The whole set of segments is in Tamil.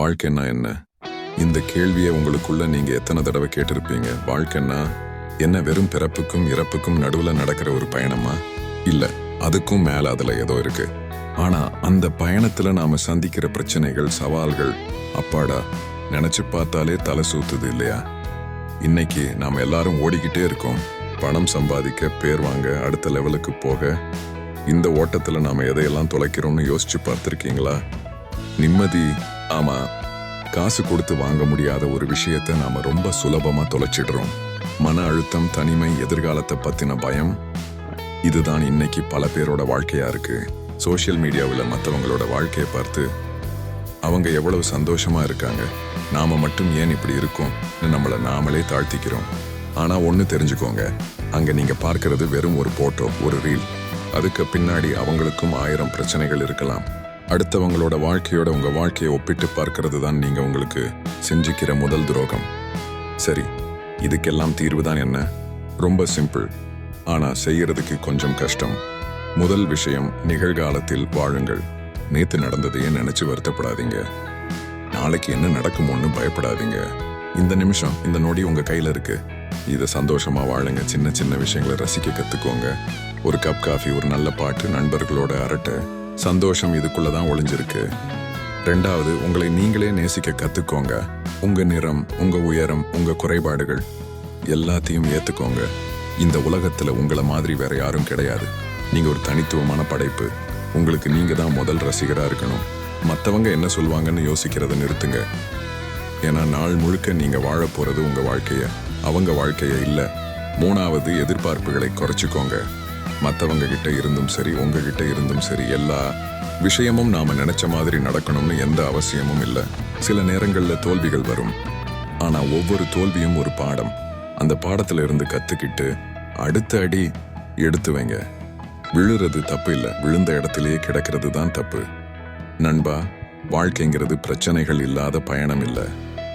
வாழ்க்கைன்னா என்ன? இந்த கேள்வியை உங்களுக்குள்ள நீங்க எத்தனை தடவை கேட்டிருப்பீங்க? வாழ்க்கைன்னா என்ன வெறும் பிறப்புக்கும் இறப்புக்கும் நடுவில் நடக்கிற ஒரு பயணமா? இல்ல அதுக்கும் மேல அதுல ஏதோ இருக்கு. ஆனா அந்த பயணத்துல நாம சந்திக்கிற பிரச்சனைகள் சவால்கள் அப்பாடா நினைச்சு பார்த்தாலே தலை சூத்துது இல்லையா? இன்னைக்கு நாம எல்லாரும் ஓடிக்கிட்டே இருக்கோம். பணம் சம்பாதிக்க பேர் வாங்க அடுத்த லெவலுக்கு போக. இந்த ஓட்டத்துல நாம எதையெல்லாம் தொலைக்கிறோம்னு யோசிச்சு பார்த்துருக்கீங்களா? நிம்மதி ஆமா காசு கொடுத்து வாங்க முடியாத ஒரு விஷயத்தை நாம ரொம்ப சுலபமா தொலைச்சிடுறோம். மன அழுத்தம் தனிமை எதிர்காலத்தை பத்தின பயம் இதுதான் இன்னைக்கு பல பேரோட வாழ்க்கையா இருக்கு. சோஷியல் மீடியாவில் மற்றவங்களோட வாழ்க்கையை பார்த்து அவங்க எவ்வளவு சந்தோஷமா இருக்காங்க. நாம மட்டும் ஏன் இப்படி இருக்கோம்? நம்மள நாமளே தாழ்த்திக்கிறோம். ஆனா ஒன்று தெரிஞ்சுக்கோங்க அங்க நீங்க பார்க்கறது வெறும் ஒரு போட்டோ ஒரு ரீல். அதுக்கு பின்னாடி அவங்களுக்கும் ஆயிரம் பிரச்சனைகள் இருக்கலாம். அடுத்தவங்களோட வாழ்க்கையோட உங்க வாழ்க்கையை ஒப்பிட்டு பார்க்கறது தான் நீங்க உங்களுக்கு செஞ்சுக்கிற முதல் துரோகம். சரி இதுக்கெல்லாம் தீர்வு தான் என்ன? ரொம்ப சிம்பிள். ஆனா செய்யறதுக்கு கொஞ்சம் கஷ்டம். முதல் விஷயம் நிகழ்காலத்தில் வாழுங்கள். நேத்து நடந்ததையே நினைச்சு வருத்தப்படாதீங்க. நாளைக்கு என்ன நடக்குமோன்னு பயப்படாதீங்க. இந்த நிமிஷம் இந்த நொடி உங்க கையில இருக்கு. இதை சந்தோஷமா வாழுங்க. சின்ன சின்ன விஷயங்களை ரசிக்க கத்துக்கோங்க. ஒரு கப் காஃபி ஒரு நல்ல பாட்டு நண்பர்களோட அரட்டை. சந்தோஷம் இதுக்குள்ள தான் ஒளிஞ்சிருக்கு. ரெண்டாவது உங்களை நீங்களே நேசிக்க கற்றுக்கோங்க உங்கள் நிறம் உங்கள் உயரம் உங்கள் குறைபாடுகள் எல்லாத்தையும் ஏற்றுக்கோங்க இந்த உலகத்தில் உங்களை மாதிரி வேற யாரும் கிடையாது. நீங்கள் ஒரு தனித்துவமான படைப்பு. உங்களுக்கு நீங்கள் தான் முதல் ரசிகராக இருக்கணும். மற்றவங்க என்ன சொல்லுவாங்கன்னு யோசிக்கிறத நிறுத்துங்க. ஏன்னா நாள் முழுக்க நீங்கள் வாழ போகிறது உங்கள் வாழ்க்கையை. அவங்க வாழ்க்கையை இல்லை. மூணாவது எதிர்பார்ப்புகளை குறைச்சிக்கோங்க. மற்றவங்க கிட்ட இருந்தும் சரி உங்ககிட்ட இருந்தும் சரி எல்லா விஷயமும் நாம் நினைச்ச மாதிரி நடக்கணும்னு எந்த அவசியமும் இல்லை. சில நேரங்களில் தோல்விகள் வரும். ஆனால் ஒவ்வொரு தோல்வியும் ஒரு பாடம். அந்த பாடத்தில் இருந்து கற்றுக்கிட்டு அடுத்த அடி எடுத்து வைங்க. விழுறது தப்பு இல்லை. விழுந்த இடத்துலயே கிடக்கிறது தான் தப்பு. நண்பா வாழ்க்கைங்கிறது பிரச்சனைகள் இல்லாத பயணம் இல்லை.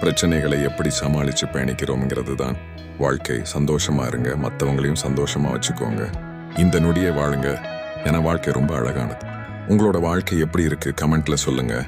பிரச்சனைகளை எப்படி சமாளித்து பயணிக்கிறோம்ங்கிறது தான். வாழ்க்கை சந்தோஷமா இருங்க. மற்றவங்களையும் சந்தோஷமா வச்சுக்கோங்க. இந்த நொடியை வாழுங்க. என வாழ்க்கை ரொம்ப அழகானது. உங்களோட வாழ்க்கை எப்படி இருக்கு? கமெண்ட்ல சொல்லுங்க.